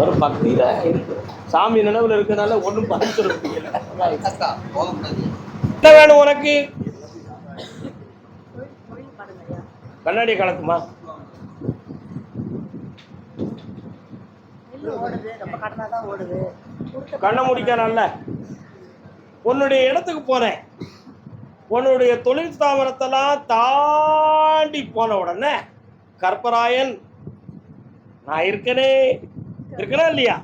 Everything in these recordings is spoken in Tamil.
ஒரு பக்தியில. இருக்கு சாமி நினைவுல இருக்கனால ஒன்றும் பதில் முடியல. முடியாது என்ன வேணும் உனக்கு? கண்ணாடி கலக்குமா? தான் கண்ணை முடிக்கிறான்ல உன்னுடைய இடத்துக்கு போனேன் உன்னுடைய தொழில் ஸ்தாபனத்தெல்லாம் தாண்டி போன உடனே கற்பராயன் நான் இருக்கனே. இருக்கனா இல்லையா?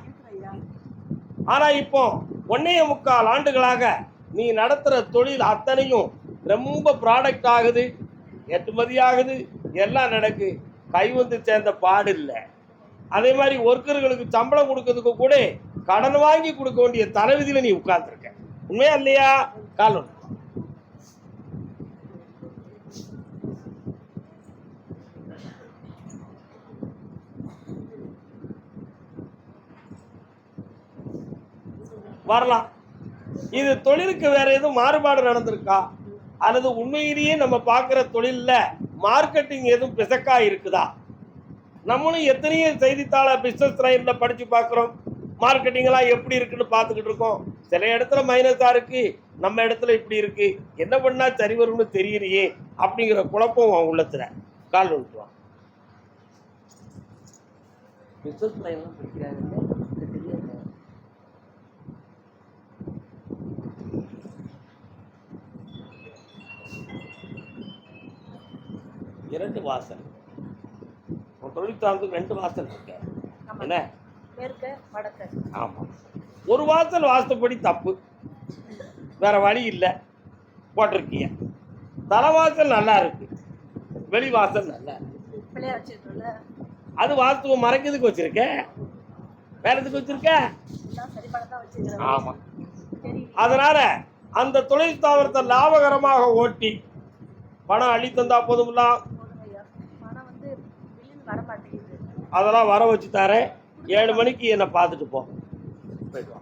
ஆனா இப்போ ஒன்னே முக்கால் ஆண்டுகளாக நீ நடத்துற தொழில் அத்தனையும் ரொம்ப ப்ராடக்ட் ஆகுது ஏற்றுமதி ஆகுது எல்லாம் நடக்கு. கை வந்து சேர்ந்த பாடு இல்லை. அதே மாதிரி ஒர்க்கர்களுக்கு சம்பளம் கொடுக்கறதுக்கு கூட கடன் வாங்கி கொடுக்க வேண்டிய தலைவிதியில நீ உட்கார்ந்துருக்க. உண்மையா இல்லையா? காலம் வரலாம். இது தொழிலுக்கு வேற எதுவும் மாறுபாடு நடந்திருக்கா? அல்லது உண்மையிலேயே நம்ம பார்க்குற தொழிலில் மார்க்கெட்டிங் எதுவும் பிசக்கா இருக்குதா? நம்மளும் எத்தனையோ செய்தித்தாளை பிஸ்னஸ் லைனில் படித்து பார்க்குறோம். மார்க்கெட்டிங்லாம் எப்படி இருக்குன்னு பார்த்துக்கிட்டு இருக்கோம். சில இடத்துல மைனஸாக இருக்குது நம்ம இடத்துல இப்படி இருக்குது என்ன பண்ணால் சரி வரும்னு தெரியலையே அப்படிங்கிற குழப்பம் அவன் உள்ளத்தில். கால் விட்டுருவான் பிஸ்னஸ் லைன்லாம் படிக்கிறாங்க. இரண்டு வாசல். உன் தொழிற்சாலைக்கு ரெண்டு வாசல் இருக்கு. என்ன? ஆமாம் ஒரு வாசல் வாஸ்துப்படி தப்பு. வேற வழி இல்லை. போட்டிருக்கீங்க. தலைவாசல் நல்லா இருக்கு. வெளி வாசல் நல்லா இருக்கு. அது வாஸ்துவை மறைக்கிறதுக்கு வச்சிருக்க? வேற எதுக்கு வச்சிருக்க? ஆமாம் அதனால அந்த தொழில் ஸ்தாபனத்தை லாபகரமாக ஓட்டி பணம் அள்ளி தந்தா போதும்லாம் போடுங்க ஐயா பணம் வந்து பில்லுன்னு வர மாட்டேங்குது அதெல்லாம் வர வச்சு தரேன். ஏழு மணிக்கு என்னை பார்த்துட்டு போ. போயிட்டு வா.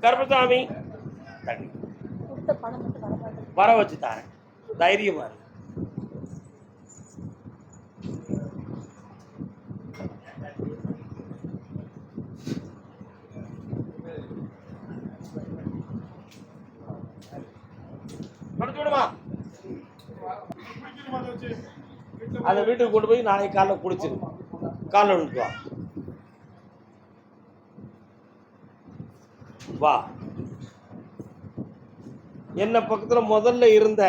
கருப்பசாமி தண்ணி வர வச்சு தரேன். தைரியமா இரு. படுத்து விடுமா? அதை வீட்டுக்கு கொண்டு போய் நாளைக்கு காலைல குளிச்சிரு காலில் வா. வா. என்ன பக்கத்தில் முதல்ல இருந்த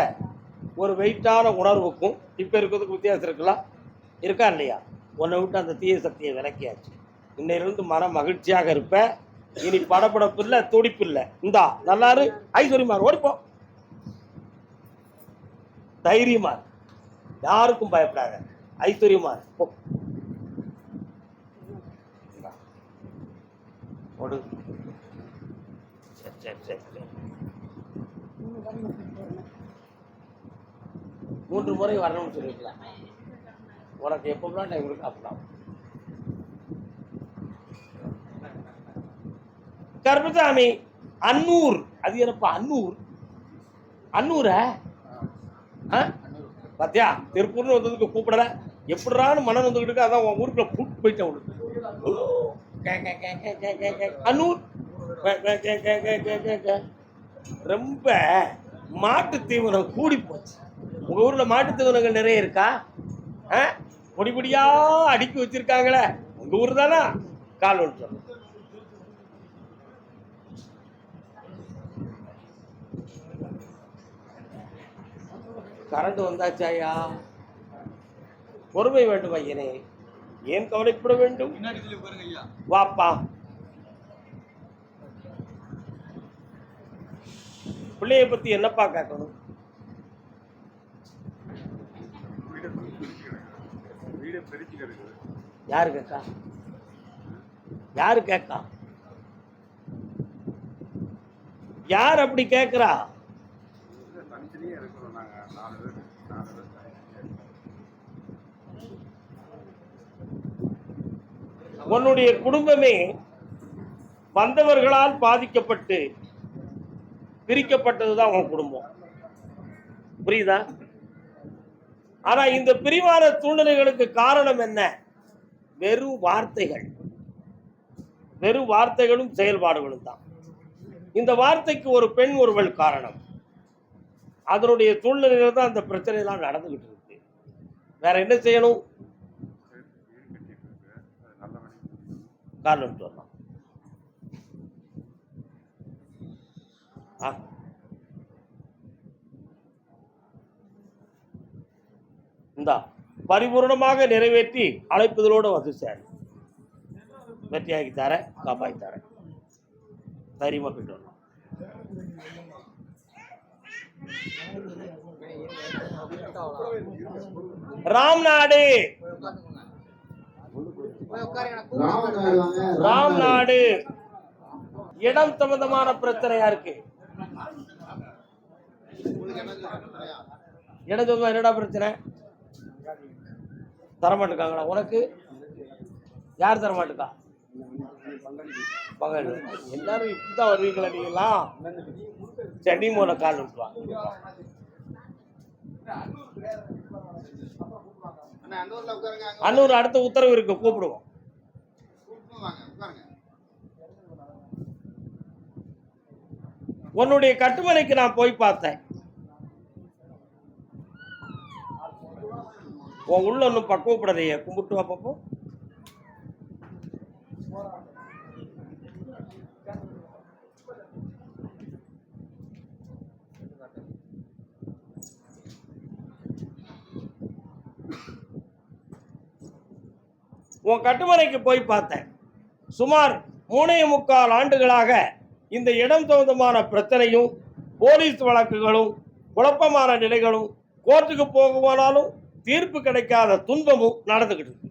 ஒரு வெயிட்டான உணர்வுக்கும் இப்போ இருக்கிறதுக்கு வித்தியாசம் இருக்கலாம் இருக்கா இல்லையா? உன்னை விட்டு அந்த தீய சக்தியை விளக்கியாச்சு இன்னையிலிருந்து மன மகிழ்ச்சியாக இருப்ப. இனி படப்படப்பு இல்லை துடிப்பு இல்லை. இந்தா நல்லாரு ஐஸ்வர்யமார் ஓடிப்போம் தைரியமாக யாருக்கும் பயப்படாத. ஐஸ்வர்யமா போ. ஓடு. சரி சரி சரி சரி. மூன்று முறை வரணும்னு சொல்லிருக்கலாம் உனக்கு எப்போலாம் டைம் இருக்கு அப்பலாம் கர்மசாமி அன்னூர். அது என்னப்பா அன்னூர்? அன்னூரா? ஆ? பாத்தியா திருப்பூர்னு வந்ததுக்கு கூப்பிடல எப்படிறான்னு மனம் வந்துகிட்டு இருக்கு அதான் உன் ஊருக்குள்ள கூப்பிட்டு போயிட்டேன் உனக்கு கே, கே, கே, கே, கே, கே, கே. கே, கே, கே, கே, கே, கே, கே, கே. ரொம்ப மாட்டு தீவனம் கூடி போச்சு உங்க ஊர்ல மாட்டு தீவனங்கள் நிறைய இருக்கா ஆ? பொடி பொடியா அடுக்கி வச்சிருக்காங்களே உங்க ஊர் தானா கால் ஒன்று கரண்ட் வந்தாச்சாயா? பொறுமை வேண்டும் ஐயனே. ஏன் கவலைப்பட வேண்டும்? வாப்பா. பிள்ளைய பத்தி என்னப்பா கேட்கணும்? யாரு கேட்கா? யாரு கேட்கா? யார் அப்படி கேட்கிறா இல்ல, தனித்தனியே இருக்கிறோம் நாங்க நாலு பேர் நாலு பேர் தனித்தனியா இருக்கோம். உன்னுடைய குடும்பமே வந்தவர்களால் பாதிக்கப்பட்டு பிரிக்கப்பட்டது தான் உன் குடும்பம். புரியுதா? ஆனா இந்த பிரிவான சூழ்நிலைகளுக்கு காரணம் என்ன? வெறும் வார்த்தைகள். வெறும் வார்த்தைகளும் செயல்பாடுகளும் தான். இந்த வார்த்தைக்கு ஒரு பெண் ஒருவள் காரணம். அதனுடைய சூழ்நிலைகள் தான் அந்த பிரச்சனைலாம் நடந்துகிட்டு இருக்கு. வேற என்ன செய்யணும் வீடு கட்டிட்டு இருக்கு அது நல்ல வழி விட்டு வரலாம் ஆ. இந்தா பரிபூர்ணமாக நிறைவேற்றி அழைப்புதலோடு வந்து சேர். வெற்றியாகி தரேன் காப்பாற்றி தரேன். தைரியமாக போயிட்டு வரலாம் ராம்நாடு ராம்நாடு. இடம் சம்பந்தமான பிரச்சனையா இருக்கு? இடம் சம்பந்தமா என்னடா பிரச்சனை? தரமாட்டுக்காங்களா உனக்கு? யார் தரமாட்டுக்கா பங்காளி எல்லாரும் இப்படிதான் வருவீங்களா நீங்களாம் செடி மூல கால் விட்டுருவாங்க அன்னூர் அடுத்த உத்தரவு இருக்கு கூப்பிடுவோம். உன்னுடைய கட்டுமனைக்கு நான் போய் பார்த்தேன். உன் உள்ள ஒன்றும் பக்குவப்படலையே. கும்பிட்டு வா உன் கட்டுமனைக்கு போய் பார்த்தேன். சுமார் மூணே முக்கால் ஆண்டுகளாக இந்த இடம் சம்பந்தமான பிரச்சனையும் போலீஸ் வழக்குகளும் குழப்பமான நிலைகளும் கோர்ட்டுக்கு போக போனாலும் தீர்ப்பு கிடைக்காத துன்பமும் நடந்துக்கிட்டு இருக்கு.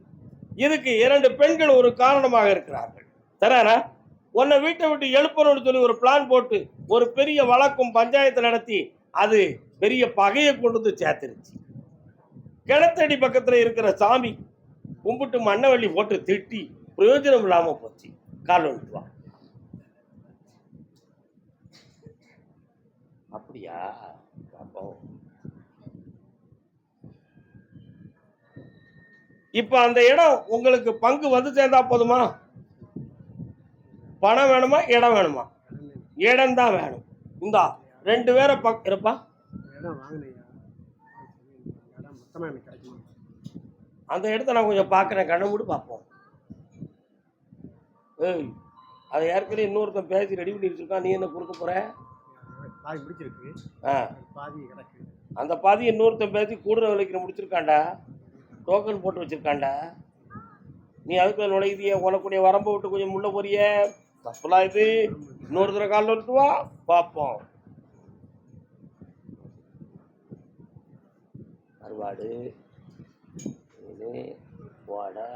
இதுக்கு இரண்டு பெண்கள் ஒரு காரணமாக இருக்கிறார்கள். தராரா உன்னை வீட்டை விட்டு எழுப்பணும்னு சொல்லி ஒரு பிளான் போட்டு ஒரு பெரிய வழக்கும் பஞ்சாயத்து நடத்தி அது பெரிய பகையை கொண்டு வந்து சேர்த்துருச்சு. கிணத்தடி பக்கத்தில் இருக்கிற சாமி கும்பிட்டு மண்ணவள்ளி போட்டு திட்டி பிரயோஜனம் இல்லாமல் போச்சு. கால் வந்துட்டு அப்படியா? பாப்போம் இப்ப அந்த இடம் உங்களுக்கு பங்கு வந்து சேர்ந்தா போதுமா? பணம் வேணுமா இடம் வேணுமா? இடம் தான் வேணும். இந்தா ரெண்டு பேரை பக் இருப்பா இடம் வாங்கினையா இடம் மொத்தமாக எனக்கு கிடைக்குமா அந்த இடத்த நான் கொஞ்சம் பார்க்குறேன். கண்ணை மூடி பார்ப்போம். ஏய் அதை ஏற்கனவே இன்னொருத்தன் பேசி ரெடி பண்ணி வச்சிருக்கான். நீ என்ன கொடுக்க போற? பாதி முடிச்சிருக்கு ஆ. பாதி கிடக்கு. அந்த பாதி இன்னொருத்தன் பேசி கூடுதல் விலைக்கு முடிச்சிருக்கான்டா. டோக்கன் போட்டு வச்சிருக்கான்டா. நீ அதுக்குள்ள நுழையுதிய. உனக்குடைய வரம்பை விட்டு கொஞ்சம் முள்ள போறிய. தப்புலாம் இது. இன்னொருத்தர காலில் விட்டு வா. பார்ப்போம். அறுவாடு மீன் வாடை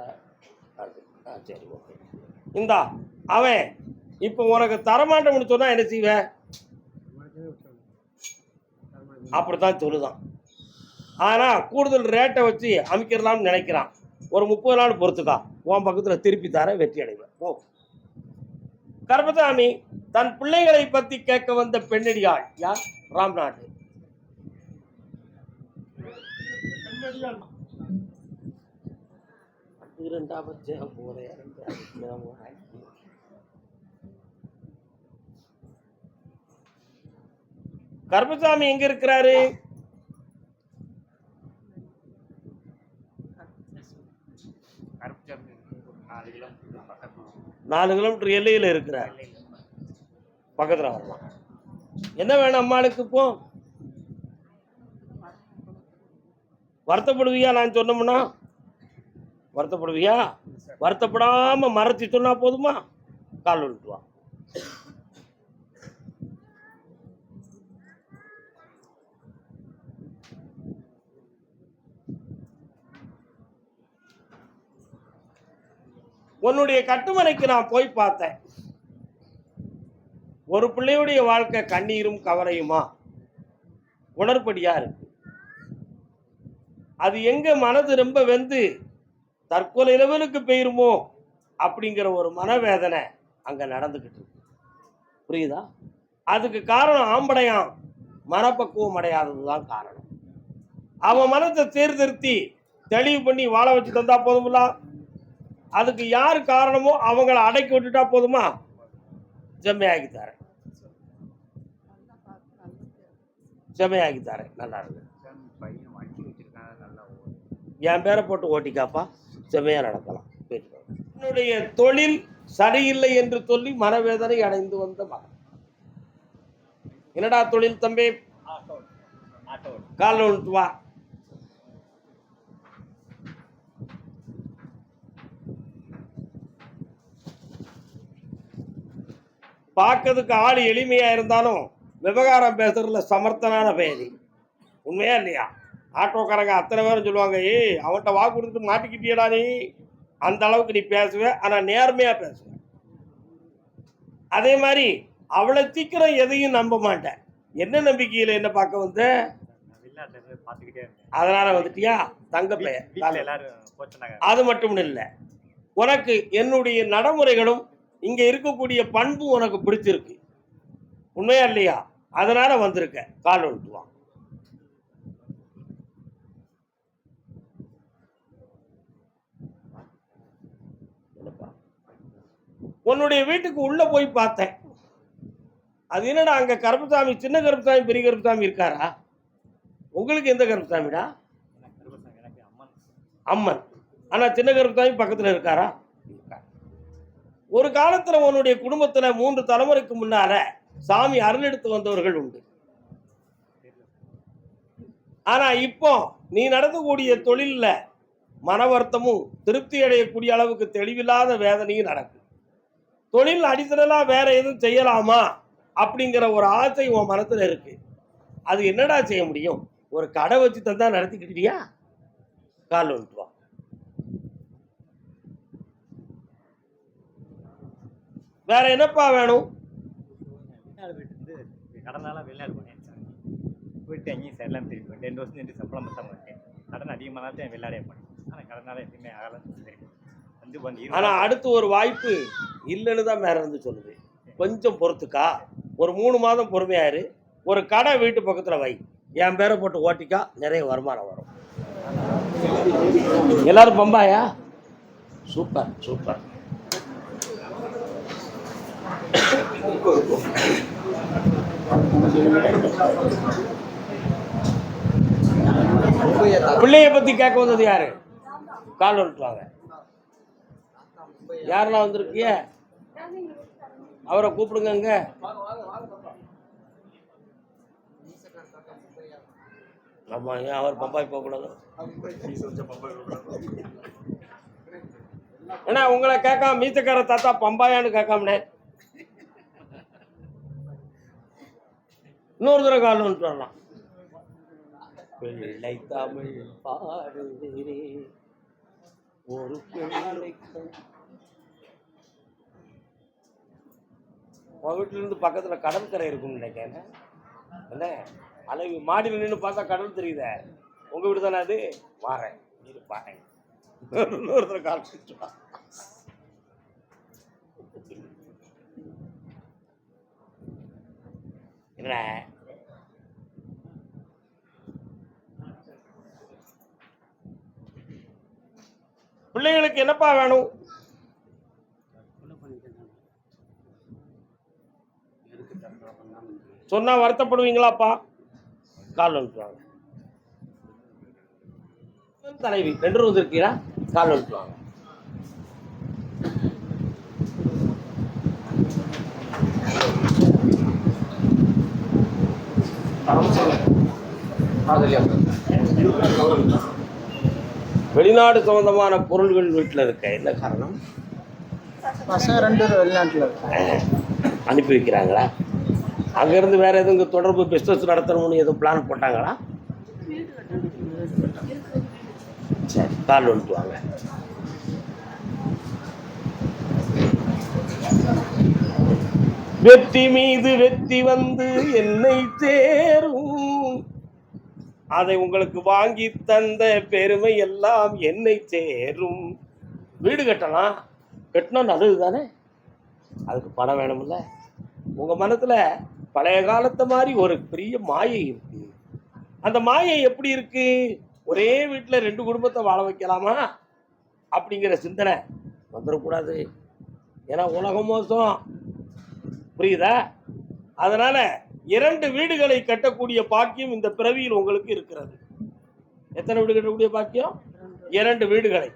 அது ஆ சரி ஓகே. இந்தா அவன் இப்போ உனக்கு தரமாட்டோம்னு சொன்னா என்ன செய்வேன் அப்படித்தான் சொல்லுதான். ஆனால் கூடுதல் ரேட்டை வச்சு அமைக்கிறலாம்னு நினைக்கிறான். ஒரு முப்பது நாள் பொறுத்துக்கா. உன் பக்கத்தில் திருப்பி தர வெற்றி அடைவேன். ஓ கர்மசாமி தன் பிள்ளைகளை பற்றி கேட்க வந்த பெண்ணடியாள் யார்? ராம்நாடு. இரண்டாம் பட்சம் போறேன். கருப்பசாமி எங்க இருக்கிறாரு? நாலு கிலோமீட்டர் எல்லையில் இருக்கிறார். பக்கத்தில் வரலாம். என்ன வேணும் அம்மாளுக்கு இப்போ? வருத்தப்படுவியா நான் சொன்னோம்னா? வருத்தப்படுவியா? வருத்தப்படாம மறைச்சு சொன்னால் போதுமா? கால் விட்டு உன்னுடைய கட்டுமனைக்கு நான் போய் பார்த்தேன். ஒரு பிள்ளையுடைய வாழ்க்கை கண்ணீரும் கவலையுமா? உணர்படியா இருக்கு. அது எங்க மனது ரொம்ப வெந்து தற்கொலை லெவலுக்கு போயிருமோ அப்படிங்கிற ஒரு மனவேதனை அங்க நடந்துகிட்டு இருக்கு. புரியுதா? அதுக்கு காரணம் ஆம்படையான் மனப்பக்குவம் அடையாதது தான் காரணம். அவன் மனத்தை சீர்திருத்தி தெளிவு பண்ணி வாழ வச்சு தந்தா போதுமில்ல? அதுக்கு யார் காரணமோ அவங்கள அடக்கி விட்டுட்டா போதுமா? செம்மையாக்கி தரேன். செம்மையாக்கி தரேன். நல்லா இருக்கு. என் பேரை போட்டு ஓட்டிக்காப்பா? செவ்வையாக நடக்கலாம். என்னுடைய தொழில் சரியில்லை என்று சொல்லி மனவேதனை அடைந்து வந்த மகன். என்னடா தொழில் தம்பி? ஆட்டோ ஆட்டோ வா. பார்க்கறதுக்கு ஆள் எளிமையா இருந்தாலும் விவகாரம் பேசுறதுல சமர்த்தனான பேதி. உண்மையா இல்லையா? ஆட்டோக்காரங்க அத்தனை பேரும் சொல்லுவாங்க ஏய் அவன்கிட்ட வாக்கு கொடுத்துட்டு மாட்டிக்கிட்டியடா நீ. அந்த அளவுக்கு நீ பேசுவ ஆனா நேர்மையா பேசுவ. அதே மாதிரி அவ்வளோ சீக்கிரம் எதையும் நம்ப மாட்டேன். என்ன நம்பிக்கையில் என்ன பார்க்க வந்த? அதனால வந்துட்டியா? தங்க பெயர் அது மட்டும் இல்லை. உனக்கு என்னுடைய நடைமுறைகளும் இங்க இருக்கக்கூடிய பண்பு உனக்கு பிடிச்சிருக்கு. உண்மையா இல்லையா? அதனால வந்திருக்க. கால் வந்துட்டு உன்னுடைய வீட்டுக்கு உள்ள போய் பார்த்தேன். அது என்னடா அங்க கருப்பசாமி சின்ன கருப்பசாமி பெரிய கருப்பசாமி இருக்காரா? உங்களுக்கு எந்த கருப்பசாமிடா? அம்மன். ஆனால் ஆனா சின்ன கருப்பசாமி பக்கத்துல இருக்காரா? இருக்கார். ஒரு காலத்துல உன்னுடைய குடும்பத்துல மூன்று தலைமுறைக்கு முன்னால சாமி அருளெடுத்து வந்தவர்கள் உண்டு. ஆனா இப்போ நீ நடந்தக்கூடிய தொழில்ல மன வருத்தமும் திருப்தி அடையக்கூடிய அளவுக்கு தெளிவில்லாத வேதனையும் நடக்கும் தொழில் அடிஷனலாக வேற எதுவும் செய்யலாமா? அப்படிங்கிற ஒரு ஆசை உன் மனத்தில் இருக்கு. அது என்னடா செய்ய முடியும்? ஒரு கடை வச்சு தந்தா நடத்திக்கிட்டியா? கால் வந்துட்டு வா. வேற என்னப்பா வேணும்? போயிட்டு கடனால வெளிநாடு போனேன். போயிட்டு அங்கேயும் எல்லாம் திரும்பி ரெண்டு வருஷம் ரெண்டு சம்பளம் பத்தாம இருக்கேன். கடன் அதிகமாக தான் வெளிநாடே போனேன். ஆனால் கடனால எதுவுமே ஆகலாம் தெரியும் ஆனா அடுத்து ஒரு வாய்ப்பு இல்லைன்னு தான் மேல இருந்து சொல்லுது. கொஞ்சம் பொறுத்துக்கா. ஒரு மூணு மாதம் பொறுமையாரு ஒரு கடை வீட்டு பக்கத்துல வை. என் பேரை போட்டு ஓட்டிக்கா நிறைய வருமானம் வரும். எல்லாரும் பம்பாயா? Super super. பிள்ளைய பத்தி கேட்க வந்தது யாரு? கால் வந்துட்டு யாரெல்லாம் வந்திருக்கிய அவரை கூப்பிடுங்க அங்க ஆமா ஏன் அவர் பம்பாய் போகக்கூடாது? ஏன்னா உங்களை கேட்காம மீத்தக்கார தாத்தா பம்பாயான்னு கேட்காமனே. இன்னொரு தடவை காலம் வந்துட்டு வரலாம். பிள்ளை தமிழ் பாடுகிறே ஒரு பிள்ளை உன் வீட்டிலேருந்து பக்கத்தில் கடற்கரை இருக்கும்னு நினைக்கிறேன். என்ன? அழகு மாடியில் நின்று பார்த்தா கடல் தெரியுதே. உங்கள் வீடு தானே அது? வாரேன். இரு பாருங்க இன்னொருத்தர் கால் என்ன பிள்ளைங்களுக்கு என்னப்பா வேணும் கொலை பண்ணிட்டேன் நான். எதுக்கு தற்கொலை பண்ணாம சொன்னா வருத்தப்படுவீங்களாப்பா? கால் வந்துட்டுவாங்க தலைவி ரெண்டு வந்து இருக்கீரா கால் வந்துட்டுவாங்க வெளிநாடு சம்பந்தமான பொருள்கள் வீட்டில் இருக்க? என்ன காரணம்? பசங்க ரெண்டு வெளிநாட்டில் இருக்காங்க. அனுப்பி வைக்கிறாங்களா? அங்கேருந்து வேறு எதுவும் தொடர்பு பிஸ்னஸ் நடத்தணும்னு எதுவும் பிளான் போட்டாங்களா? சரி கால் வந்துட்டு வாங்க. வெற்றி மீது வெற்றி வந்து என்னை சேரும் அதை உங்களுக்கு வாங்கி தந்த பெருமை எல்லாம் என்னை சேரும் வீடு கட்டலாம். கட்டணும் நல்லது தானே அதுக்கு பணம் வேணும்ல. உங்க மனத்துல பழைய காலத்து மாதிரி ஒரு பெரிய மாயை இருக்கு. அந்த மாயை எப்படி இருக்கு? ஒரே வீட்டில் ரெண்டு குடும்பத்தை வாழ வைக்கலாமா? அப்படிங்கிற சிந்தனை வந்துடக்கூடாது ஏன்னா உலகம் மோசம். புரியுதா? அதனால இரண்டு வீடுகளை கட்டக்கூடிய பாக்கியம் இந்த பிறவியில் உங்களுக்கு இருக்கிறது. எத்தனை வீடு கட்டக்கூடிய பாக்கியம்? இரண்டு வீடுகளை.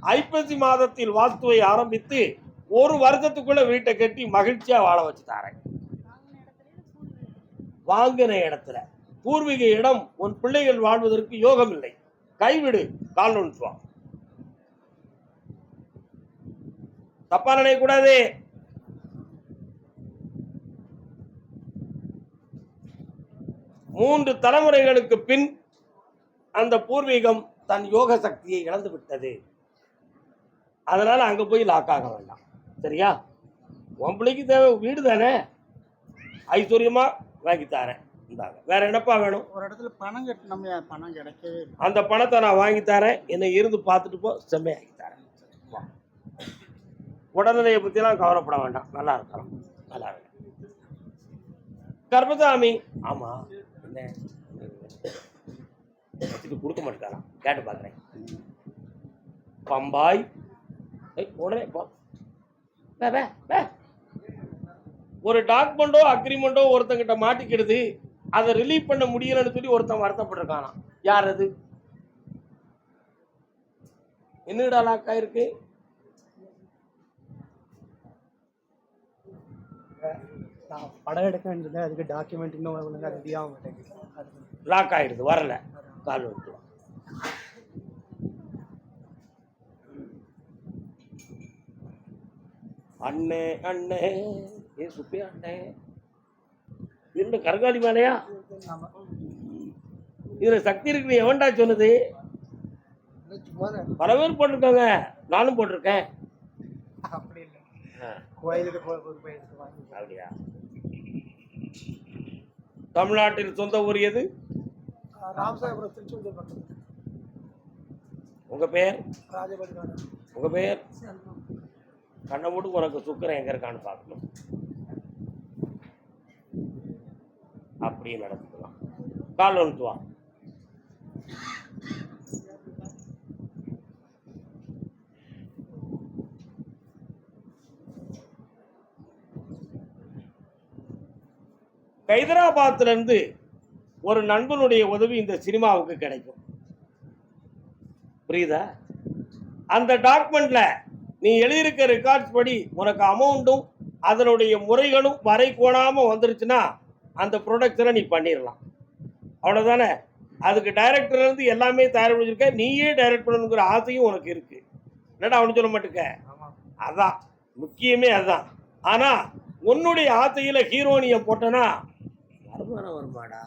ஐப்பசி மாதத்தில் வாஸ்துவை ஆரம்பித்து ஒரு வருஷத்துக்குள்ள வீட்டை கட்டி மகிழ்ச்சியா வாழ வச்சு தாரேன். வாங்கின இடத்துல. பூர்வீக இடம் உன் பிள்ளைகள் வாழ்வதற்கு யோகம் இல்லை கைவிடு கால் நோண்டுவா தப்பா நினைக்கூடாது மூன்று தலைமுறைகளுக்கு பின் அந்த பூர்வீகம் தன் யோக சக்தியை இழந்து விட்டது. அதனால அங்க போய் லாக் ஆக வேண்டாம். சரியா? உன் பிள்ளைக்கு தேவை வீடு தானே? ஐஸ்வர்யமா வாங்கி தரேன் இந்தாங்க. வேற என்னப்பா வேணும்? ஒரு இடத்துல பணம் கட்டணும்யா பணம் கிடைக்கவே அந்த பணத்தை நான் வாங்கி தரேன். என்னை இருந்து பார்த்துட்டு போ செம்மையாக்கி தரேன். உடல்நிலையை பற்றிலாம் கவலைப்பட வேண்டாம். நல்லா இருக்கலாம் நல்லா இருக்கு கர்மசாமி ஆமா. என்ன? வச்சுட்டு கொடுக்க மாட்டேங்கிறான் கேட்டு பார்க்குறேன் பம்பாய். உடனே போ. வே, வே, வே. ஒரு டாக்குமெண்டோ அக்ரிமெண்டோ ஒருத்தங்கிட்ட மாட்டிக்கிடுது அதை ரிலீவ் பண்ண முடியலன்னு சொல்லி ஒருத்தன் வருத்தப்பட்டிருக்கானாம் யார் அது? என்னடா லாக் ஆயிருக்கு? படம் எடுக்க வேண்டியது அதுக்கு டாக்குமெண்ட் இன்னும் ஒழுங்கா ரெடி ஆக மாட்டேங்குது. லாக் ஆயிடுது வரல. கால் விட்டுருவோம் அண்ணே அண்ணே. ஏ சுப்பியா அண்ணே. இருந்த கருங்காலி மேலையா? இதுல சக்தி இருக்கு எவன்டா சொன்னது. பல பேர் போட்டிருக்காங்க. நானும் போட்டிருக்கேன். அப்படியா? தமிழ்நாட்டில் சொந்த ஊர் எது? உங்க பேர்? உங்க பேர்? கண்ணை மூட்டு உனக்கு சுக்கரம் எங்க இருக்கான்னு பார்க்கணும். அப்படியே நடந்துக்கலாம். கால் வந்துவா வா. ஹைதராபாத்ல இருந்து ஒரு நண்பனுடைய உதவி இந்த சினிமாவுக்கு கிடைக்கும். புரியுதா? அந்த டாக்குமெண்ட்ல நீ எழுதியிருக்க ரெக்கார்ட்ஸ் படி உனக்கு அமௌண்ட்டும் அதனுடைய முறைகளும் வரை கோணாம வந்துருச்சுன்னா அந்த ப்ரொடக்ஷனை நீ பண்ணிடலாம் அவ்வளோதானே அதுக்கு டைரக்டர்ல இருந்து எல்லாமே தயார் பண்ணிருக்க நீயே டைரக்ட் பண்ணணுங்கிற ஆசையும் உனக்கு இருக்கு. என்னடா அவனு சொல்ல மாட்டுக்க? அதான். முக்கியமே அதுதான் ஆனா உன்னுடைய ஆசையில ஹீரோனிய போட்டனா வருமானம் வருமாடா.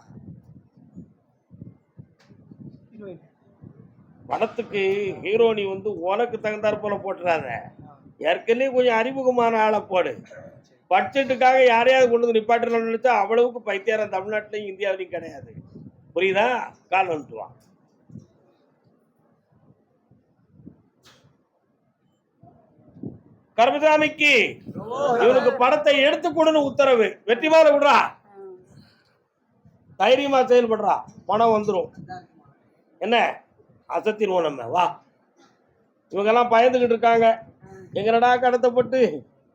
படத்துக்கு ஹீரோனி வந்து உனக்கு தகுந்தாற் போல போட்டுறாத. ஏற்கனவே கொஞ்சம் அறிமுகமான ஆளை போடு. பட்ஜெட்டுக்காக யாரையாவது கொண்டு வந்து நிப்பாட்டணும்னு நினைச்சா அவ்வளவுக்கு பைத்தியாரம் தமிழ்நாட்டிலையும் இந்தியாவிலையும் கிடையாது. புரியுதா? கால் வந்துட்டுவான் கருமசாமிக்கு இவனுக்கு படத்தை எடுத்து கொடுன்னு உத்தரவு. வெற்றிமாற விடுறா. தைரியமா செயல்படுறா. பணம் வந்துடும் என்ன? அசத்திடுவோம் நம்ம. வா. இவங்கெல்லாம் பயந்துகிட்டு இருக்காங்க. எங்கடா கடத்தப்பட்டு?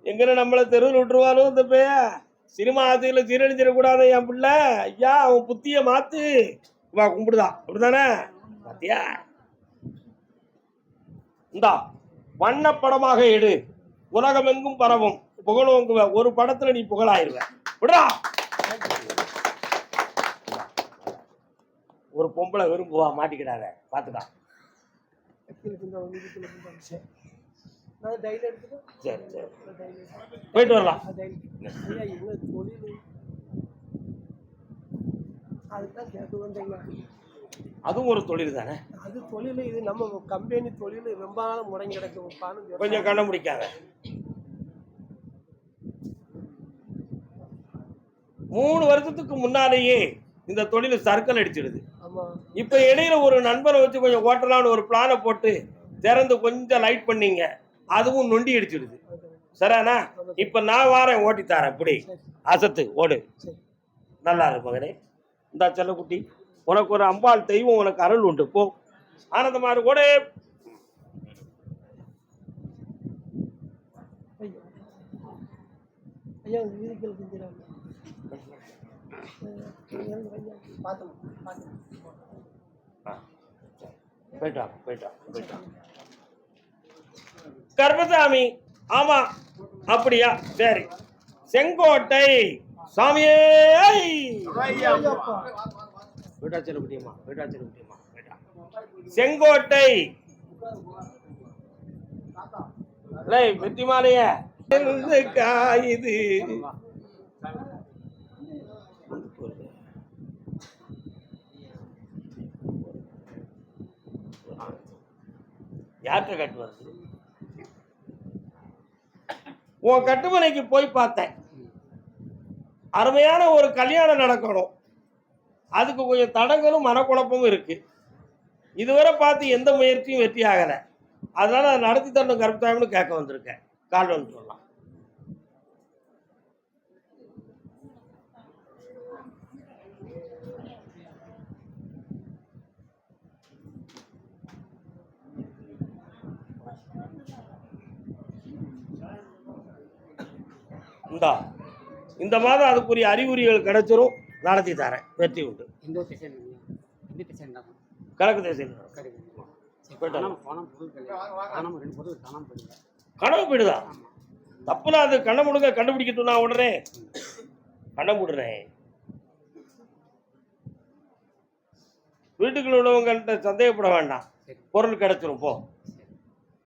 எங்கன நம்மளை தெருவில் விட்டுருவாரோ இந்த பைய? சினிமா ஆசையில் சீரழிஞ்சிடக்கூடாது என் பிள்ளை. ஐயா அவன் புத்திய மாத்து. வா கும்பிடுதான் அப்படிதானே பாத்தியா? இந்தா வண்ண படமாக எடு. உலகமெங்கும் பரவும். புகழும் ஒரு படத்துல நீ புகழாயிருவ. விடுறா ஒரு பொம்பளை விரும்புவா மாட்டிக்கிடாத இருந்தால் சரி சரி. போயிட்டு வரலாம். அதுவும் ஒரு தொழில் தானே? அது தொழில் இது நம்ம கம்பெனி தொழில் ரொம்ப நாள் முடங்கி கிடக்கும் கொஞ்சம் கண்ண முடிக்காத. மூணு வருஷத்துக்கு முன்னாலேயே இந்த தொழில் சர்க்கல் அடிச்சிடுது. இப்போ இடையில ஒரு நண்பரை வச்சு கொஞ்சம் ஓட்டலாம்னு ஒரு பிளானை போட்டு திறந்து கொஞ்சம் லைட் பண்ணீங்க அதுவும் நொண்டி அடிச்சிடுது. சரானா இப்போ நான் வாரேன் ஓட்டி தரேன் அப்படி அசத்து ஓடு. நல்லா இருக்கு மகனே. இந்த செல்லக்குட்டி உனக்கு ஒரு அம்பாள் தெய்வம் உனக்கு அருள் உண்டு. போ. ஆனந்தமாக கூட ஐயா. போயிட்டு போயிட்டு போயிட்டு கர்மசாமி ஆமா அப்படியா? சரி. செங்கோட்டை சாமியே! செங்கோட்டை! லை வெற்றி மாலைய. காயுது. யார்கிட்ட கட்டுவார். உன் கட்டுமனைக்கு போய் பார்த்தேன். அருமையான ஒரு கல்யாணம் நடக்கணும். அதுக்கு கொஞ்சம் தடங்களும் மனக்குழப்பமும் இருக்கு. இதுவரை பார்த்து எந்த முயற்சியும் வெற்றி ஆகலை அதனால அதை நடத்தி தரணும் கருப்பசாமின்னு கேட்க வந்திருக்கேன். கால் வந்து சொல்லலாம் இந்தா இந்த மாதம் அதுக்குரிய அறிகுறிகள் கிடைச்சிரும் நடத்தி தரேன் வெற்றி உண்டு. கிழக்கு திசையில் கனவு போயிடுதா தப்புனா அது கண்ணை முடுங்க கண்டுபிடிக்கட்டும் நான் உடனே கண்ணை முடுறேன். வீட்டுக்குள்ள உள்ளவங்கள்ட்ட சந்தேகப்பட வேண்டாம். பொருள் கிடைச்சிரும் போ.